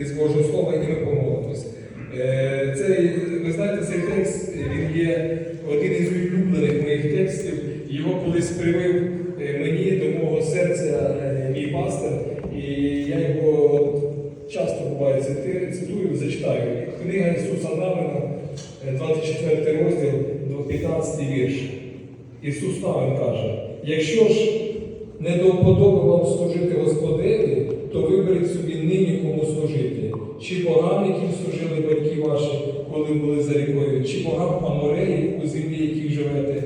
із Божого Слова, і ми помолимось. Е, Цей, ви знаєте, цей текст він є один із улюблених моїх текстів. Його колись привив е, мені до мого серця е, мій пастор, і я його часто буває цитую, зачитаю. Книга Ісуса Навина, е, 24 розділ, до 15 вірш. Ісус Навин каже: якщо ж не до вам служити Господеві, Чи богам, яким служили батьки ваші, коли були за рікою, чи богам Амореїв у землі, яких живете,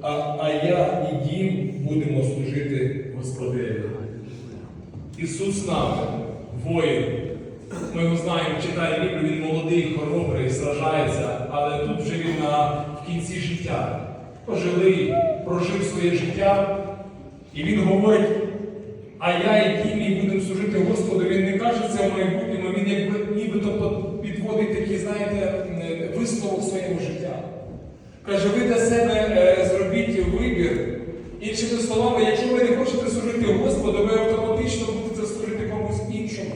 а, а я і дім будемо служити Господеві. Ісус нами, воїн. Ми його знаємо, читає Біблію, він молодий, хоробрий, сражається, але тут вже він на, в кінці життя. Пожилий, прожив своє життя, і він говорить, а я і дім, і будемо служити Господу. Він не каже це в майбутньому, він якби нібито підводить такий, знаєте, висновок своєму життя. Каже, ви для себе е, зробіть вибір. Іншими словами, якщо ви не хочете служити Господу, ви автоматично будете служити комусь іншому.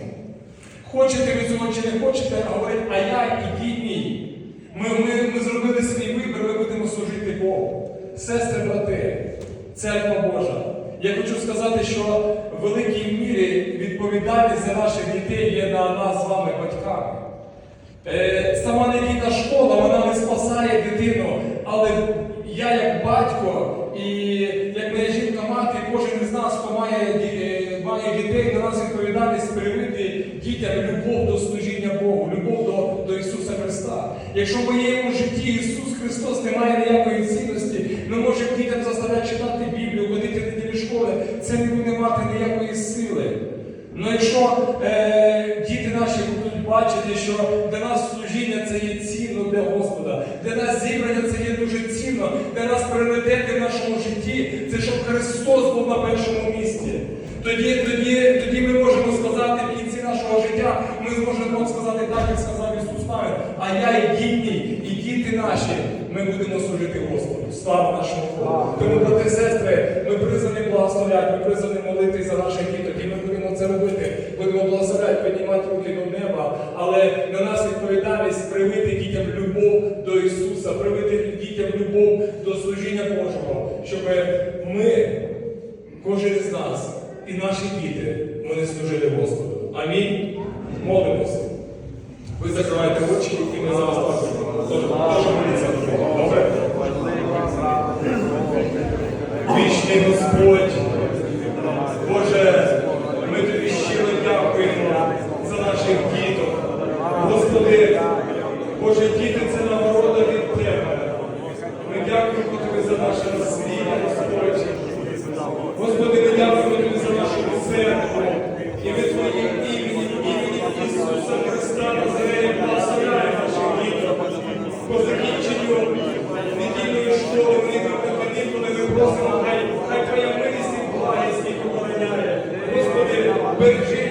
Хочете ви цього чи не хочете, говорить, а я і мій. Ми, ми, ми зробили свій вибір, ми будемо служити Богу. Сестри, брати, церква Божа. Я хочу сказати, що в великій мірі відповідальність за наших дітей є на нас з вами, батьками. Е, Сама недільна школа, вона не спасає дитину, але я як батько і як моя жінка мати, кожен із нас, хто має, е, має дітей, на нас відповідальність привити дітям любов до служіння Богу, любов до, до Ісуса Христа. Якщо в моєму житті Ісус Христос не має ніякої цінності, ми можемо дітям заставляти читати Біблію, ходити в неділі школи, це не буде мати ніякої сили. Ну якщо е, діти наші будуть бачити, що для нас служіння це є цінно для Господа, для нас зібрання це є дуже цінно, для нас пріоритети в нашому житті, це щоб Христос був на першому місці. Тоді, тоді, тоді ми можемо сказати в кінці нашого життя, ми зможемо сказати так, як сказав Ісус Навин, а я і діти, і діти наші, ми будемо служити Господу. Слава нашому Богу. Тому, брати і сестри, ми призвані благословляти, ми призвані молитись за наших діток, і ми будемо це робити. Будемо благословляти, піднімати руки до неба, але на нас відповідальність привити дітям любов до Ісуса, привити дітям любов до служіння Божого, щоб ми, кожен із нас і наші діти, вони служили Господу. Амінь. Молимося. Ви закриваєте очі, і ми зараз також теж. Добре? Вічний Господь, наше світа, Господь. Господи, ми дякуємо тобі за нашу церкву. І ми Твоїм імені, імені Ісуса Христа Назарея благословляємо наших дітей. По закінченню недільної школи ми припинили, коли ми просимо, хай Твоя милість і благість їх обороняє. Господи, бережи